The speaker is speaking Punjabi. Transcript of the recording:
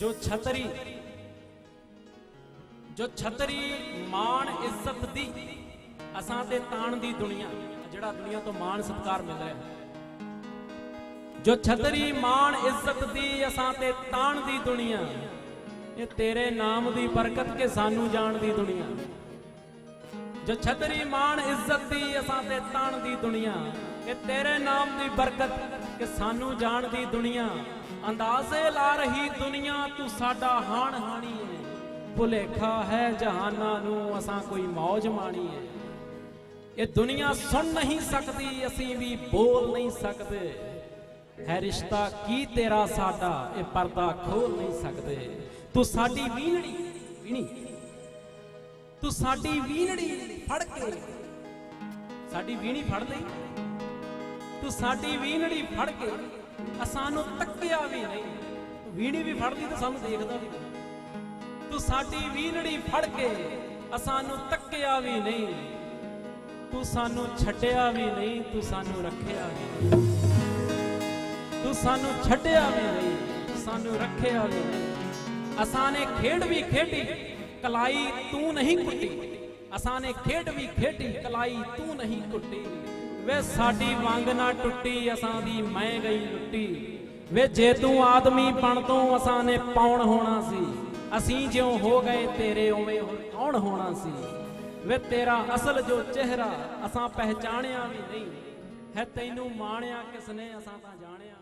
ਜੋ ਛਤਰੀ ਜੋ ਛਤਰੀ ਮਾਣ ਇੱਜ਼ਤ ਦੀ ਅਸਾਂ ਤੇ ਤਾਣ ਦੀ ਦੁਨੀਆ, ਜਿਹੜਾ ਦੁਨੀਆ ਤੋਂ ਮਾਣ ਸਤਕਾਰ ਮਿਲ ਰਿਹਾ ਜੋ ਛਤਰੀ ਮਾਣ ਇੱਜ਼ਤ ਦੀ ਅਸਾਂ ਤੇ ਤਾਣ ਦੀ ਦੁਨੀਆ, ਇਹ ਤੇਰੇ ਨਾਮ ਦੀ ਬਰਕਤ ਕੇ ਸਾਨੂੰ ਜਾਣ ਦੀ ਦੁਨੀਆ। ਜੋ ਛਤਰੀ ਮਾਣ ਇੱਜ਼ਤ ਦੀ ਅਸਾਂ ਤੇ ਤਾਣ ਦੀ ਦੁਨੀਆ, ਇਹ ਤੇਰੇ ਨਾਮ ਦੀ ਬਰਕਤ ਕਿ ਸਾਨੂੰ ਜਾਣਦੀ ਦੁਨੀਆ। ਅੰਦਾਜ਼ੇ ਲਾ ਰਹੀ ਦੁਨੀਆ, ਤੂੰ ਸਾਡਾ ਹਾਣ ਹਾਣੀ ਹੈ ਭੁਲੇਖਾ ਹੈ ਜਹਾਨਾਂ ਨੂੰ, ਅਸਾਂ ਕੋਈ ਮौज ਮਾਣੀ ਹੈ ਇਹ ਦੁਨੀਆ ਸੁਣ ਨਹੀਂ ਸਕਦੀ, ਅਸੀਂ ਵੀ ਬੋਲ ਨਹੀਂ ਸਕਦੇ। ਹੈ ਰਿਸ਼ਤਾ ਕੀ ਤੇਰਾ ਸਾਡਾ, ਇਹ ਪਰਦਾ ਖੋਲ ਨਹੀਂ ਸਕਦੇ। ਤੂੰ ਸਾਡੀ ਵੀਣੜੀ, ਵੀਣੀ। ਤੂੰ ਸਾਡੀ ਵੀਣੜੀ ਫੜ ਕੇ। ਸਾਡੀ ਵੀਣੀ ਫੜ ਲਈ। ਤੂੰ ਸਾਡੀ ਵੀਣੜੀ ਫੜ ਕੇ ਅਸਾਨੂੰ ਤੱਕਿਆ ਵੀ ਨਹੀਂ। ਵੀਣੀ ਵੀ ਫੜਦੀ ਤਾਂ ਸਾਨੂੰ ਦੇਖਦਾ ਵੀ ਤੂੰ ਸਾਡੀ ਵੀਣੜੀ ਫੜ ਕੇ ਅਸਾਂ ਤੱਕਿਆ ਵੀ ਨਹੀਂ। ਤੂੰ ਸਾਨੂੰ ਛੱਡਿਆ ਵੀ ਨਹੀਂ, ਤੂੰ ਸਾਨੂੰ ਰੱਖਿਆ ਵੀ ਨਹੀਂ। ਤੂੰ ਸਾਨੂੰ ਛੱਡਿਆ ਵੀ ਨਹੀਂ ਸਾਨੂੰ ਰੱਖਿਆ ਵੀ ਨਹੀਂ। ਅਸਾਂ ਨੇ ਖੇਡ ਵੀ ਖੇਡੀ, ਕਲਾਈ ਤੂੰ ਨਹੀਂ ਕੁੱਟੀ। ਅਸਾਂ ਨੇ ਖੇਡ ਵੀ ਖੇਡੀ, ਕਲਾਈ ਤੂੰ ਨਹੀਂ ਕੁੱਟੀ। ਵੇ ਸਾਡੀ ਵੰਗ ਨਾ ਟੁੱਟੀ, ਅਸਾਂ ਦੀ ਮੈਂ ਗਈ ਲੁੱਟੀ। ਵੇ ਜੇ ਤੂੰ ਆਦਮੀ ਬਣ ਤੋਂ ਅਸਾਂ ਨੇ ਪਾਉਣ ਹੋਣਾ ਸੀ, ਅਸੀਂ ਜਿਉਂ ਹੋ ਗਏ ਤੇਰੇ ਉਵੇਂ ਹੋਰ ਕੌਣ ਹੋਣਾ ਸੀ? ਵੇ ਤੇਰਾ ਅਸਲ ਜੋ ਚਿਹਰਾ ਅਸਾਂ ਪਹਿਚਾਣਿਆ ਵੀ ਨਹੀਂ, ਹੈ ਤੈਨੂੰ ਮਾਣਿਆ ਕਿਸਨੇ ਅਸਾਂ ਤਾਂ ਜਾਣਿਆ